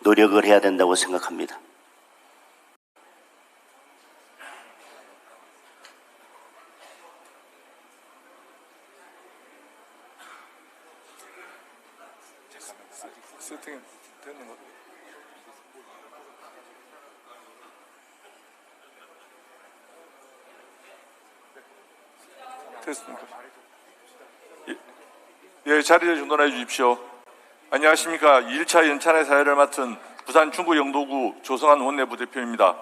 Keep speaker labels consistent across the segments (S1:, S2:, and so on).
S1: 노력을 해야 된다고 생각합니다.
S2: 됐습니까? 예, 예, 자리를 정돈해 주십시오. 안녕하십니까. 2일차 연찬회 사회를 맡은 부산 중구 영도구 조성한 원내부 대표입니다.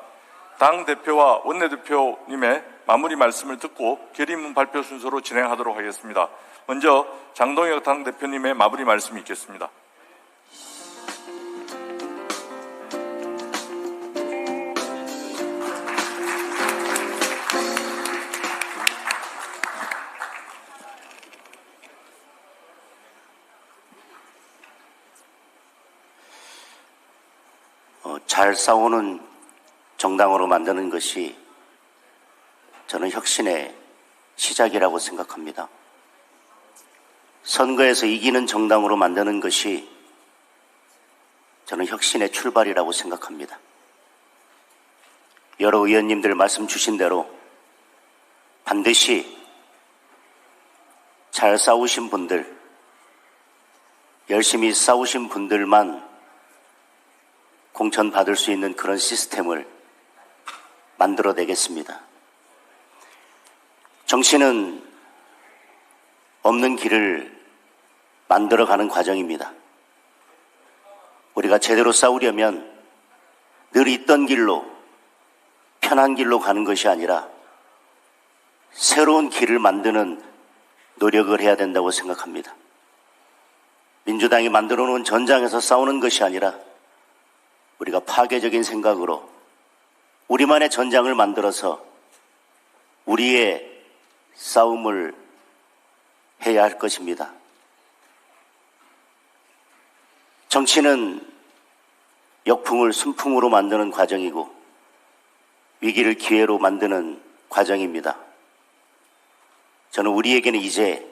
S2: 당 대표와 원내대표님의 마무리 말씀을 듣고 결의문 발표 순서로 진행하도록 하겠습니다. 먼저 장동혁 당 대표님의 마무리 말씀이 있겠습니다.
S1: 잘 싸우는 정당으로 만드는 것이 저는 혁신의 시작이라고 생각합니다. 선거에서 이기는 정당으로 만드는 것이 저는 혁신의 출발이라고 생각합니다. 여러 의원님들 말씀 주신 대로 반드시 잘 싸우신 분들, 열심히 싸우신 분들만 공천 받을 수 있는 그런 시스템을 만들어내겠습니다. 정치는 없는 길을 만들어가는 과정입니다. 우리가 제대로 싸우려면 늘 있던 길로 편한 길로 가는 것이 아니라 새로운 길을 만드는 노력을 해야 된다고 생각합니다. 민주당이 만들어 놓은 전장에서 싸우는 것이 아니라 우리가 파괴적인 생각으로 우리만의 전장을 만들어서 우리의 싸움을 해야 할 것입니다. 정치는 역풍을 순풍으로 만드는 과정이고 위기를 기회로 만드는 과정입니다. 저는 우리에게는 이제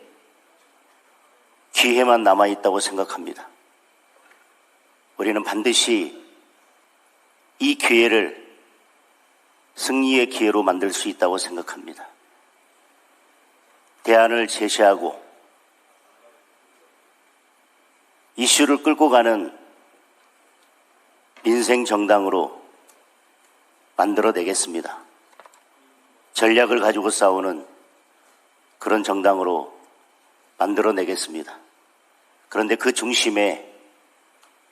S1: 기회만 남아있다고 생각합니다. 우리는 반드시 이 기회를 승리의 기회로 만들 수 있다고 생각합니다. 대안을 제시하고 이슈를 끌고 가는 민생 정당으로 만들어내겠습니다. 전략을 가지고 싸우는 그런 정당으로 만들어내겠습니다. 그런데 그 중심에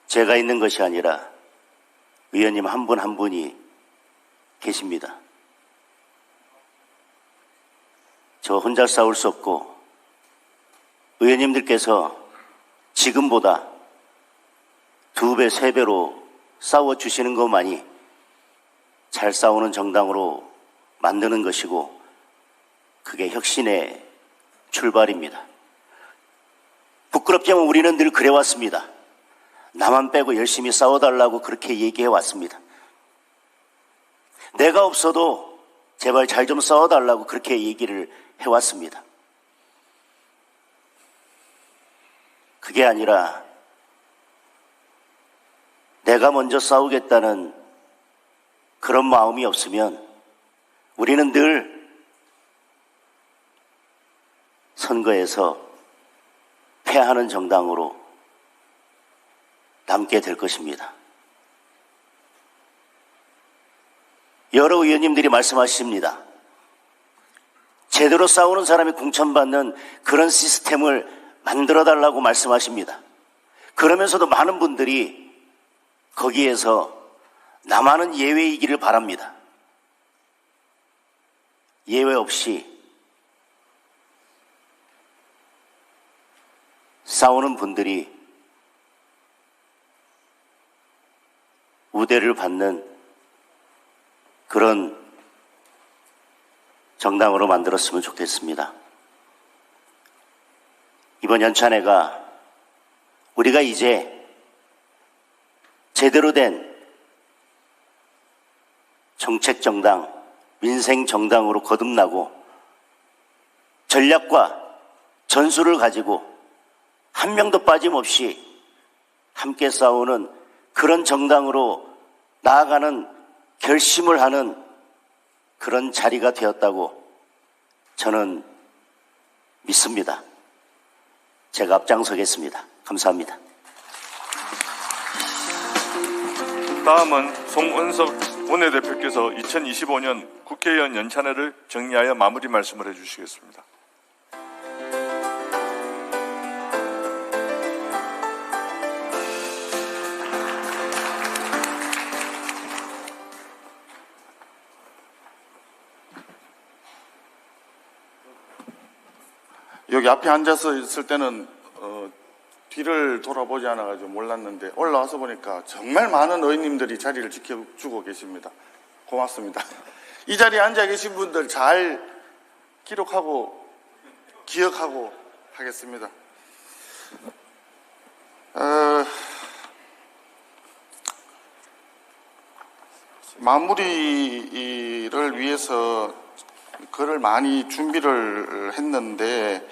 S1: 제가 있는 것이 아니라 의원님 한분한 분이 계십니다. 저 혼자 싸울 수 없고 의원님들께서 지금보다 두 배, 세 배로 싸워 주시는 것만이 잘 싸우는 정당으로 만드는 것이고 그게 혁신의 출발입니다. 부끄럽지만 우리는 늘 그래왔습니다. 나만 빼고 열심히 싸워달라고 그렇게 얘기해 왔습니다. 내가 없어도 제발 잘 좀 싸워달라고 그렇게 얘기를 해왔습니다. 그게 아니라 내가 먼저 싸우겠다는 그런 마음이 없으면 우리는 늘 선거에서 패하는 정당으로 남게 될 것입니다. 여러 의원님들이 말씀하십니다. 제대로 싸우는 사람이 공천받는 그런 시스템을 만들어 달라고 말씀하십니다. 그러면서도 많은 분들이 거기에서 나만은 예외이기를 바랍니다. 예외 없이 싸우는 분들이 우대를 받는 그런 정당으로 만들었으면 좋겠습니다. 이번 연찬회가 우리가 이제 제대로 된 정책 정당, 민생 정당으로 거듭나고 전략과 전술을 가지고 한 명도 빠짐없이 함께 싸우는 그 그런 정당으로 나아가는 결심을 하는 그런 자리가 되었다고 저는 믿습니다. 제가 앞장서겠습니다. 감사합니다.
S2: 다음은 송은석 원내대표께서 2025년 국회의원 연찬회를 정리하여 마무리 말씀을 해주시겠습니다.
S3: 여기 앞에 앉아서 있을 때는 어, 뒤를 돌아보지 않아가지고 몰랐는데 올라와서 보니까 정말 많은 의원님들이 자리를 지켜주고 계십니다. 고맙습니다. 이 자리에 앉아 계신 분들 잘 기록하고 기억하고 하겠습니다. 어, 마무리를 위해서 글을 많이 준비를 했는데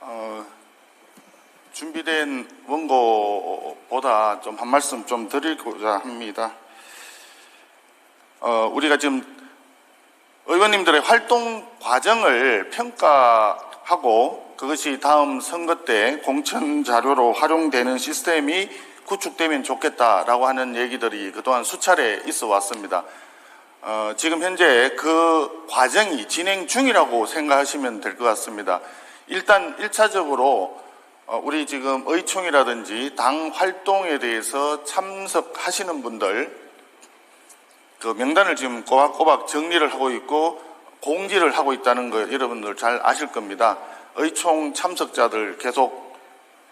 S3: 어, 준비된 원고보다 좀 한 말씀 좀 드리고자 합니다. 어, 우리가 지금 의원님들의 활동 과정을 평가하고 그것이 다음 선거 때 공천 자료로 활용되는 시스템이 구축되면 좋겠다라고 하는 얘기들이 그동안 수차례 있어 왔습니다. 어, 지금 현재 그 과정이 진행 중이라고 생각하시면 될 것 같습니다. 일단 1차적으로 어, 우리 지금 의총이라든지 당 활동에 대해서 참석하시는 분들 그 명단을 지금 꼬박꼬박 정리를 하고 있고 공지를 하고 있다는 거 여러분들 잘 아실 겁니다. 의총 참석자들 계속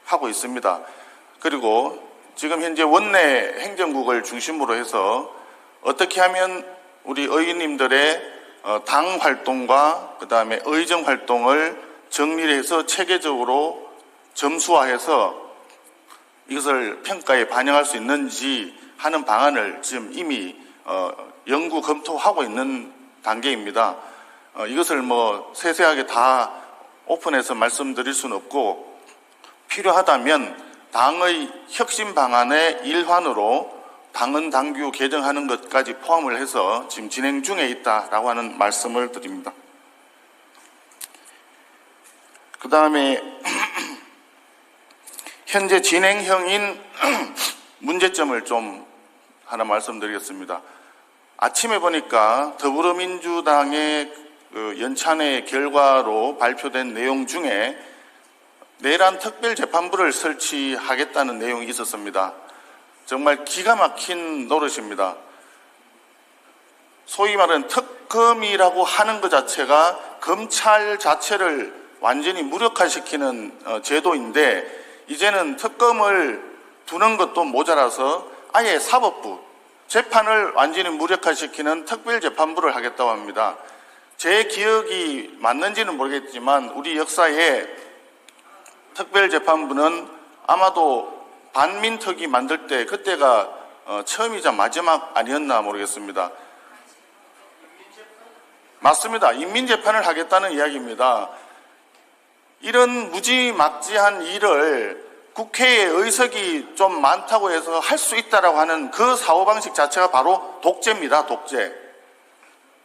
S3: 하고 있습니다. 그리고 지금 현재 원내 행정국을 중심으로 해서 어떻게 하면 우리 의원님들의 어, 당 활동과 그 다음에 의정 활동을 정리를 해서 체계적으로 점수화해서 이것을 평가에 반영할 수 있는지 하는 방안을 지금 이미 어, 연구 검토하고 있는 단계입니다. 어, 이것을 뭐 세세하게 다 오픈해서 말씀드릴 수는 없고 필요하다면 당의 혁신 방안의 일환으로 당헌 당규 개정하는 것까지 포함을 해서 지금 진행 중에 있다라고 하는 말씀을 드립니다. 그 다음에 현재 진행형인 문제점을 좀 하나 말씀드리겠습니다. 아침에 보니까 더불어민주당의 그 연찬회 결과로 발표된 내용 중에 내란 특별재판부를 설치하겠다는 내용이 있었습니다. 정말 기가 막힌 노릇입니다. 소위 말하는 특검이라고 하는 것 자체가 검찰 자체를 완전히 무력화시키는 어, 제도인데 이제는 특검을 두는 것도 모자라서 아예 사법부 재판을 완전히 무력화시키는 특별재판부를 하겠다고 합니다. 제 기억이 맞는지는 모르겠지만 우리 역사에 특별재판부는 아마도 반민특위 만들 때 그때가 어, 처음이자 마지막 아니었나 모르겠습니다. 맞습니다. 인민재판을 하겠다는 이야기입니다. 이런 무지막지한 일을 국회에 의석이 좀 많다고 해서 할 수 있다라고 하는 그 사고방식 자체가 바로 독재입니다. 독재.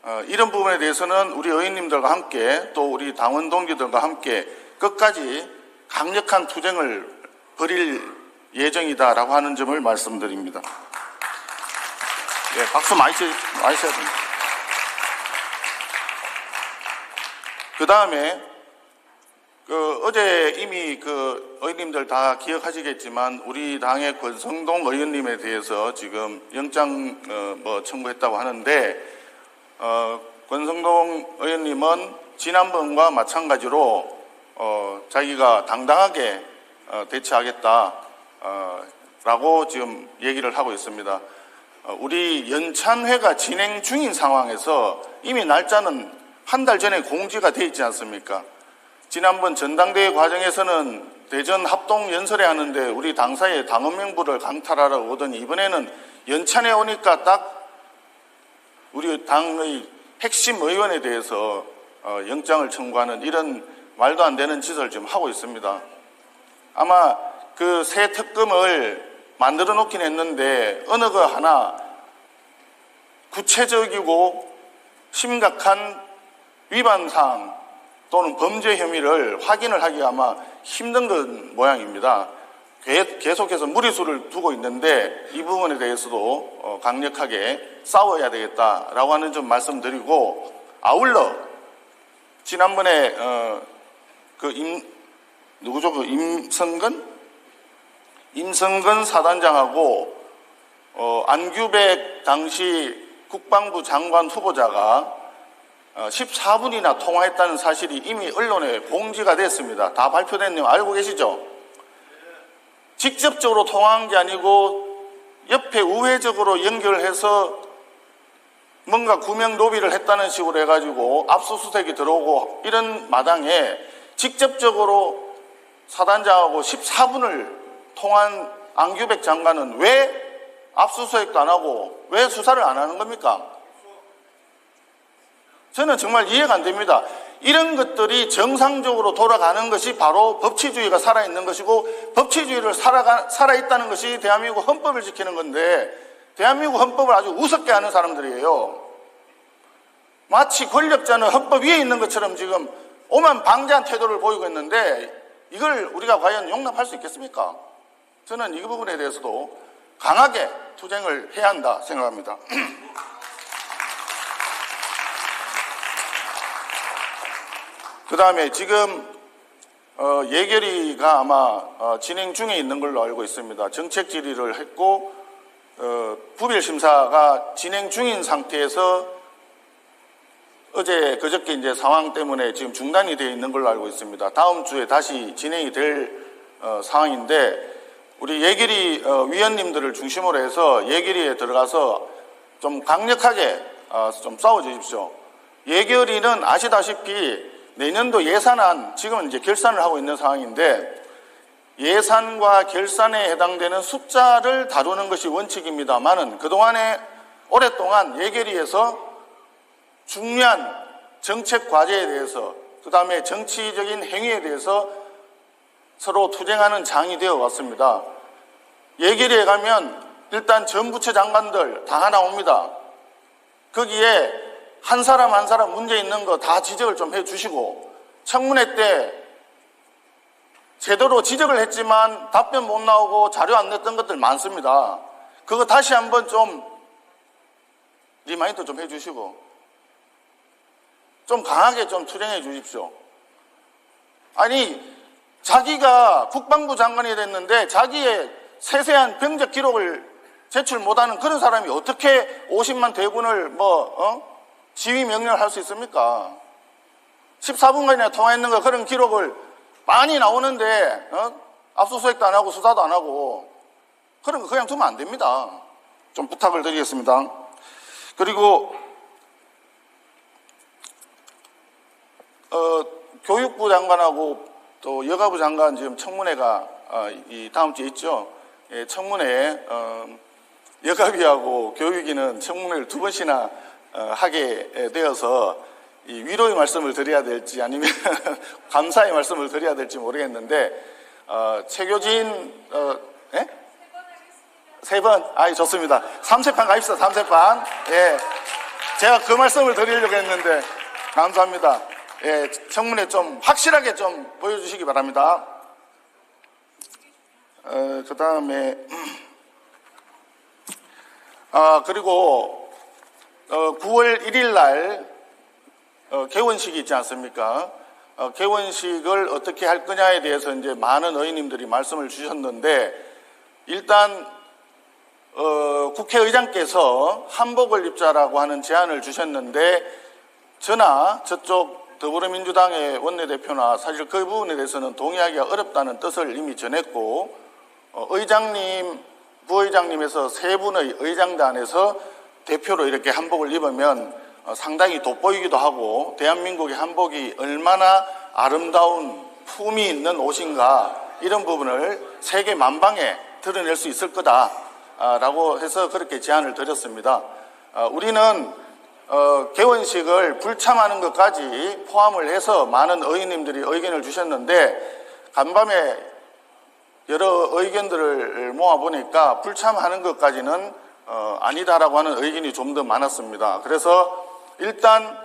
S3: 어, 이런 부분에 대해서는 우리 의원님들과 함께 또 우리 당원 동기들과 함께 끝까지 강력한 투쟁을 벌일 예정이다라고 하는 점을 말씀드립니다. 예, 박수 많이, 쳐, 많이 쳐야 됩니다. 그 다음에 그 어제 이미 그 의원님들 다 기억하시겠지만 우리 당의 권성동 의원님에 대해서 지금 영장 어, 뭐 청구했다고 하는데 어, 권성동 의원님은 지난번과 마찬가지로 어, 자기가 당당하게 어, 대처하겠다 어, 라고 지금 얘기를 하고 있습니다. 어, 우리 연찬회가 진행 중인 상황에서 이미 날짜는 한 달 전에 공지가 돼 있지 않습니까? 지난번 전당대회 과정에서는 대전 합동 연설회 하는데 우리 당사의 당원 명부를 강탈하러 오더니 이번에는 연찬에 오니까 딱 우리 당의 핵심 의원에 대해서 어, 영장을 청구하는 이런 말도 안 되는 짓을 지금 하고 있습니다. 아마 그 새 특검을 만들어 놓긴 했는데 어느 거 하나 구체적이고 심각한 위반 사항 또는 범죄 혐의를 확인을 하기가 아마 힘든 건 모양입니다. 계- 계속해서 무리수를 두고 있는데 이 부분에 대해서도 어, 강력하게 싸워야 되겠다라고 하는 점 말씀드리고 아울러 지난번에 어, 그 임, 누구죠? 그 임성근? 임성근 사단장하고 어, 안규백 당시 국방부 장관 후보자가 어, 14분이나 통화했다는 사실이 이미 언론에 공지가 됐습니다. 다 발표된 내용 알고 계시죠? 직접적으로 통화한 게 아니고 옆에 우회적으로 연결해서 뭔가 구명 로비를 했다는 식으로 해가지고 압수수색이 들어오고 이런 마당에 직접적으로 사단장하고 14분을 통한 안규백 장관은 왜 압수수색도 안 하고 왜 수사를 안 하는 겁니까? 저는 정말 이해가 안 됩니다. 이런 것들이 정상적으로 돌아가는 것이 바로 법치주의가 살아있는 것이고 법치주의를 살아가, 살아있다는 것이 대한민국 헌법을 지키는 건데 대한민국 헌법을 아주 우습게 하는 사람들이에요. 마치 권력자는 헌법 위에 있는 것처럼 지금 오만 방자한 태도를 보이고 있는데 이걸 우리가 과연 용납할 수 있겠습니까? 저는 이 부분에 대해서도 강하게 투쟁을 해야 한다 생각합니다. 그 다음에 지금 어, 예결위가 아마 어, 진행 중에 있는 걸로 알고 있습니다. 정책 질의를 했고 어, 부별 심사가 진행 중인 상태에서 어제 그저께 이제 상황 때문에 지금 중단이 되어 있는 걸로 알고 있습니다. 다음 주에 다시 진행이 될 어, 상황인데 우리 예결위 어, 위원님들을 중심으로 해서 예결위에 들어가서 좀 강력하게 어, 좀 싸워 주십시오. 예결위는 아시다시피 내년도 예산안 지금은 이제 결산을 하고 있는 상황인데 예산과 결산에 해당되는 숫자를 다루는 것이 원칙입니다만은 그동안에 오랫동안 예결위에서 중요한 정책 과제에 대해서 그 다음에 정치적인 행위에 대해서 서로 투쟁하는 장이 되어 왔습니다. 예결위에 가면 일단 전 부처 장관들 다 하나 옵니다. 거기에 한 사람 한 사람 문제 있는 거 다 지적을 좀 해주시고 청문회 때 제대로 지적을 했지만 답변 못 나오고 자료 안 냈던 것들 많습니다. 그거 다시 한번 좀 리마인드 좀 해주시고 좀 강하게 좀 투쟁해 주십시오. 아니 자기가 국방부 장관이 됐는데 자기의 세세한 병적 기록을 제출 못하는 그런 사람이 어떻게 50만 대군을 뭐 어? 지휘 명령을 할 수 있습니까? 14분간이나 통화했는 거 그런 기록을 많이 나오는데 어? 압수수색도 안 하고 수사도 안 하고 그런 거 그냥 두면 안 됩니다. 좀 부탁을 드리겠습니다. 그리고 어, 교육부 장관하고 또 여가부 장관 지금 청문회가 어, 이 다음 주에 있죠. 예, 청문회 어, 여가비하고 교육위는 청문회를 두 번씩이나 어, 하게 되어서 이 위로의 말씀을 드려야 될지 아니면 감사의 말씀을 드려야 될지 모르겠는데 어, 최교진 어, 예? 세 번? 아이 좋습니다. 3세판 가입시다. 3세판. 예. 제가 그 말씀을 드리려고 했는데 감사합니다. 예, 청문회 좀 확실하게 좀 보여주시기 바랍니다. 어, 그 다음에 아 그리고 어, 9월 1일 날 어, 개원식이 있지 않습니까? 어, 개원식을 어떻게 할 거냐에 대해서 이제 많은 의원님들이 말씀을 주셨는데 일단 어, 국회의장께서 한복을 입자라고 하는 제안을 주셨는데 저나 저쪽 더불어민주당의 원내대표나 사실 그 부분에 대해서는 동의하기가 어렵다는 뜻을 이미 전했고 어, 의장님, 부의장님에서 세 분의 의장단에서 대표로 이렇게 한복을 입으면 어, 상당히 돋보이기도 하고 대한민국의 한복이 얼마나 아름다운 품이 있는 옷인가 이런 부분을 세계 만방에 드러낼 수 있을 거다라고 해서 그렇게 제안을 드렸습니다. 어, 우리는 어, 개원식을 불참하는 것까지 포함을 해서 많은 의원님들이 의견을 주셨는데 간밤에 여러 의견들을 모아보니까 불참하는 것까지는 어, 아니다라고 하는 의견이 좀 더 많았습니다. 그래서 일단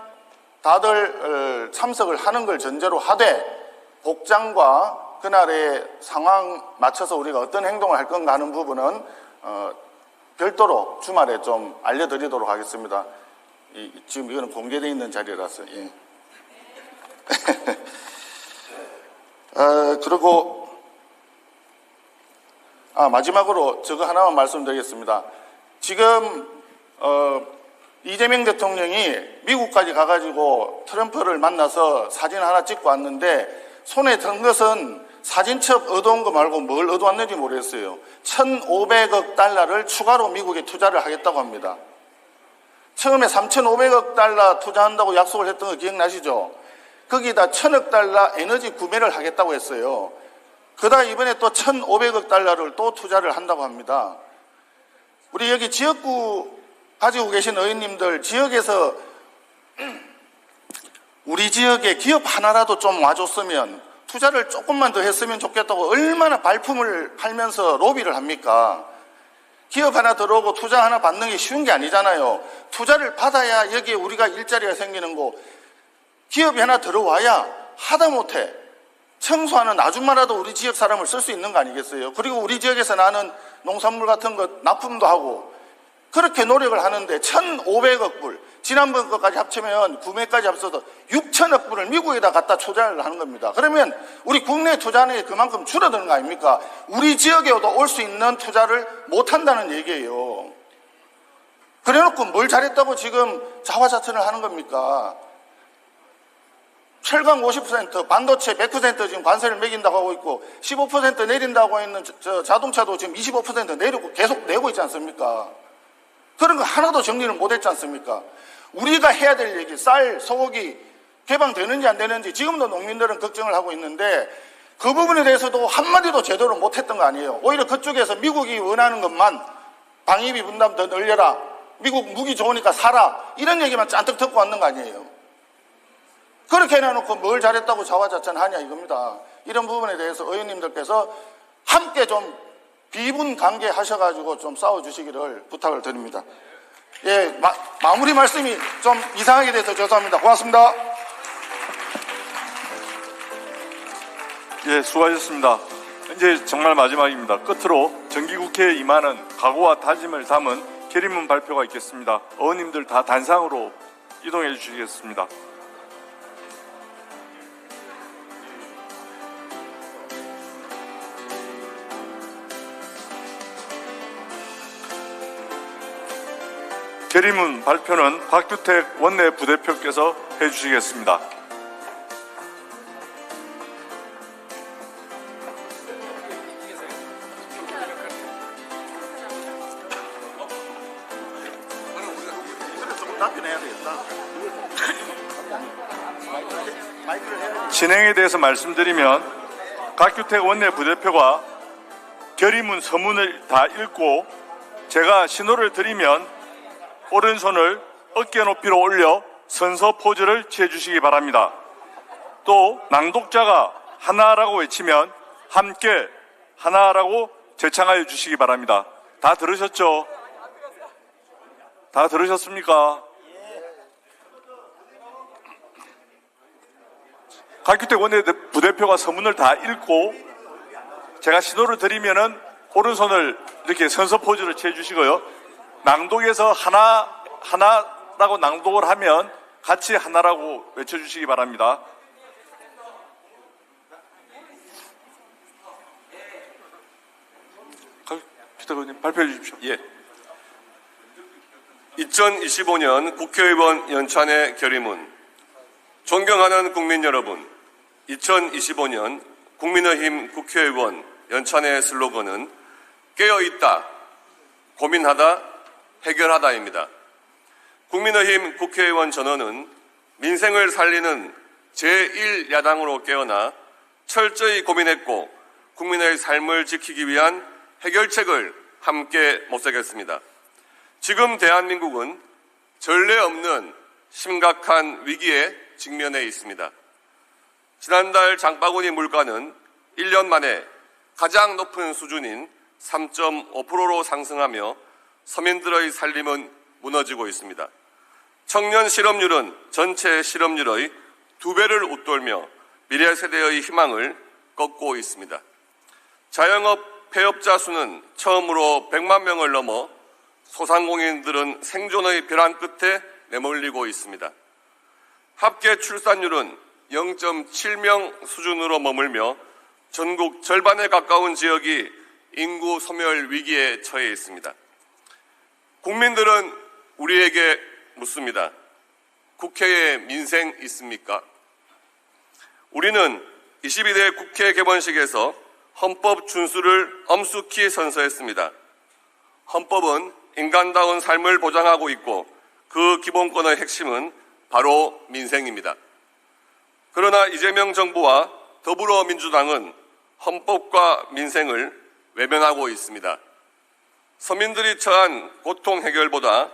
S3: 다들 어, 참석을 하는 걸 전제로 하되 복장과 그날의 상황 맞춰서 우리가 어떤 행동을 할 건가 하는 부분은 어, 별도로 주말에 좀 알려드리도록 하겠습니다. 이- 지금 이거는 공개되어 있는 자리라서. 예. 어, 그리고 아, 마지막으로 저거 하나만 말씀드리겠습니다. 지금 어, 이재명 대통령이 미국까지 가가지고 트럼프를 만나서 사진 하나 찍고 왔는데 손에 든 것은 사진첩 얻어온 거 말고 뭘 얻어왔는지 모르겠어요. 1,500억 달러를 추가로 미국에 투자를 하겠다고 합니다. 처음에 3,500억 달러 투자한다고 약속을 했던 거 기억나시죠? 거기다 1,000억 달러 에너지 구매를 하겠다고 했어요. 그다 이번에 또 1,500억 달러를 또 투자를 한다고 합니다. 우리 여기 지역구 가지고 계신 의원님들 지역에서 우리 지역에 기업 하나라도 좀 와줬으면 투자를 조금만 더 했으면 좋겠다고 얼마나 발품을 팔면서 로비를 합니까? 기업 하나 들어오고 투자 하나 받는 게 쉬운 게 아니잖아요. 투자를 받아야 여기에 우리가 일자리가 생기는 거. 기업이 하나 들어와야 하다못해 청소하는 아줌마라도 우리 지역 사람을 쓸 수 있는 거 아니겠어요? 그리고 우리 지역에서 나는 농산물 같은 거 납품도 하고 그렇게 노력을 하는데 1,500억 불, 지난번 것까지 합치면 구매까지 합쳐서 6천억 불을 미국에다 갖다 투자를 하는 겁니다. 그러면 우리 국내 투자는 그만큼 줄어드는 거 아닙니까? 우리 지역에도 올 수 있는 투자를 못 한다는 얘기예요. 그래 놓고 뭘 잘했다고 지금 자화자찬을 하는 겁니까? 철강 50%, 반도체 100% 지금 관세를 매긴다고 하고 있고 15% 내린다고 있는 저- 저 자동차도 지금 25% 내리고 계속 내고 있지 않습니까? 그런 거 하나도 정리를 못 했지 않습니까? 우리가 해야 될 얘기, 쌀, 소고기 개방되는지 안 되는지 지금도 농민들은 걱정을 하고 있는데 그 부분에 대해서도 한마디도 제대로 못 했던 거 아니에요. 오히려 그쪽에서 미국이 원하는 것만 방위비 분담 더 늘려라. 미국 무기 좋으니까 사라. 이런 얘기만 잔뜩 듣고 왔는 거 아니에요. 그렇게 해놓고 뭘 잘했다고 자화자찬하냐 이겁니다. 이런 부분에 대해서 의원님들께서 함께 좀 비분 관계 하셔가지고 좀 싸워주시기를 부탁을 드립니다. 예, 마, 마무리 말씀이 좀 이상하게 돼서 죄송합니다. 고맙습니다.
S2: 예, 수고하셨습니다. 이제 정말 마지막입니다. 끝으로 정기국회에 임하는 각오와 다짐을 담은 결의문 발표가 있겠습니다. 의원님들 다 단상으로 이동해 주시겠습니다. 결의문 발표는 박규택 원내 부대표께서 해주시겠습니다. 진행에 대해서 말씀드리면 각규택 원내 부대표가 결의문 서문을 다 읽고 제가 신호를 드리면 오른손을 어깨 높이로 올려 선서 포즈를 취해 주시기 바랍니다. 또 낭독자가 하나라고 외치면 함께 하나라고 제창하여 주시기 바랍니다. 다 들으셨죠? 다 들으셨습니까? 각규택 원내 부대표가 서문을 다 읽고 제가 신호를 드리면은 오른손을 이렇게 선서 포즈를 취해 주시고요. 낭독에서 하나 하나라고 낭독을 하면 같이 하나라고 외쳐 주시기 바랍니다. 각규택 의원님 발표해 주십시오.
S4: 예. 2025년 국회의원 연찬의 결의문. 존경하는 국민 여러분, 2025년 국민의힘 국회의원 연찬의 슬로건은 깨어 있다, 고민하다, 해결하다입니다. 국민의힘 국회의원 전원은 민생을 살리는 제1야당으로 깨어나 철저히 고민했고 국민의 삶을 지키기 위한 해결책을 함께 모색했습니다. 지금 대한민국은 전례 없는 심각한 위기에 직면해 있습니다. 지난달 장바구니 물가는 1년 만에 가장 높은 수준인 3.5%로 상승하며 서민들의 살림은 무너지고 있습니다. 청년 실업률은 전체 실업률의 두 배를 웃돌며 미래 세대의 희망을 꺾고 있습니다. 자영업 폐업자 수는 처음으로 100만 명을 넘어 소상공인들은 생존의 벼랑 끝에 내몰리고 있습니다. 합계 출산율은 0.7명 수준으로 머물며 전국 절반에 가까운 지역이 인구 소멸 위기에 처해 있습니다. 국민들은 우리에게 묻습니다. 국회에 민생 있습니까? 우리는 22대 국회 개원식에서 헌법 준수를 엄숙히 선서했습니다. 헌법은 인간다운 삶을 보장하고 있고 그 기본권의 핵심은 바로 민생입니다. 그러나 이재명 정부와 더불어민주당은 헌법과 민생을 외면하고 있습니다. 서민들이 처한 고통 해결보다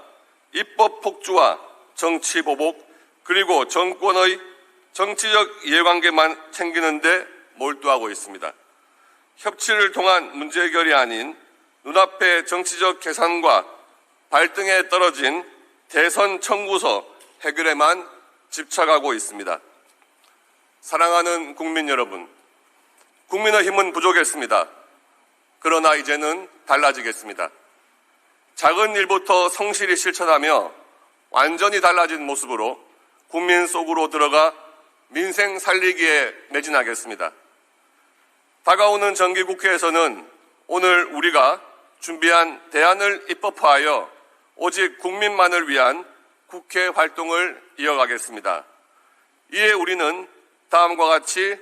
S4: 입법 폭주와 정치 보복 그리고 정권의 정치적 이해관계만 챙기는데 몰두하고 있습니다. 협치를 통한 문제 해결이 아닌 눈앞의 정치적 계산과 발등에 떨어진 대선 청구서 해결에만 집착하고 있습니다. 사랑하는 국민 여러분, 국민의힘은 부족했습니다. 그러나 이제는 달라지겠습니다. 작은 일부터 성실히 실천하며 완전히 달라진 모습으로 국민 속으로 들어가 민생 살리기에 매진하겠습니다. 다가오는 정기국회에서는 오늘 우리가 준비한 대안을 입법화하여 오직 국민만을 위한 국회 활동을 이어가겠습니다. 이에 우리는 다음과 같이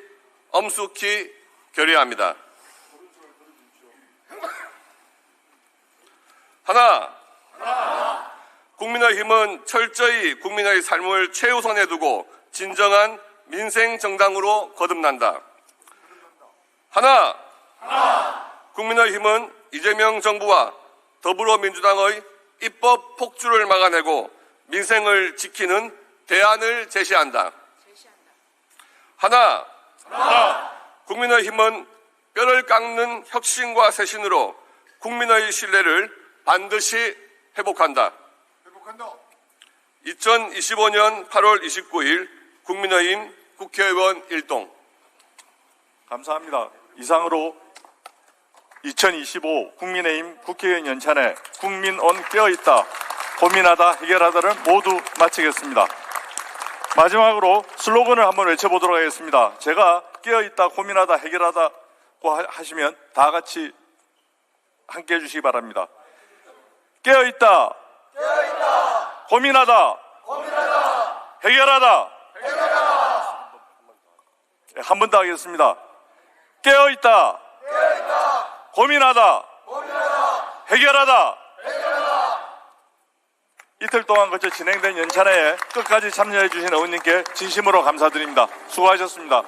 S4: 엄숙히 결의합니다. 하나, 국민의힘은 철저히 국민의 삶을 최우선에 두고 진정한 민생 정당으로 거듭난다. 하나, 국민의힘은 이재명 정부와 더불어민주당의 입법 폭주를 막아내고 민생을 지키는 대안을 제시한다. 하나, 국민의힘은 뼈를 깎는 혁신과 쇄신으로 국민의 신뢰를 반드시 회복한다. 2025년 8월 29일 국민의힘 국회의원 일동
S2: 감사합니다. 이상으로 2025 국민의힘 국회의원 연찬에 국민온 깨어있다, 고민하다, 해결하다를 모두 마치겠습니다. 마지막으로 슬로건을 한번 외쳐보도록 하겠습니다. 제가 깨어있다, 고민하다, 해결하다고 하- 하시면 다 같이 함께 해주시기 바랍니다. 깨어있다, 고민하다, 해결하다, 한 번 더 하겠습니다. 깨어있다, 고민하다, 해결하다. 이틀 동안 거쳐 진행된 연찬회에 끝까지 참여해 주신 의원님께 진심으로 감사드립니다. 수고하셨습니다.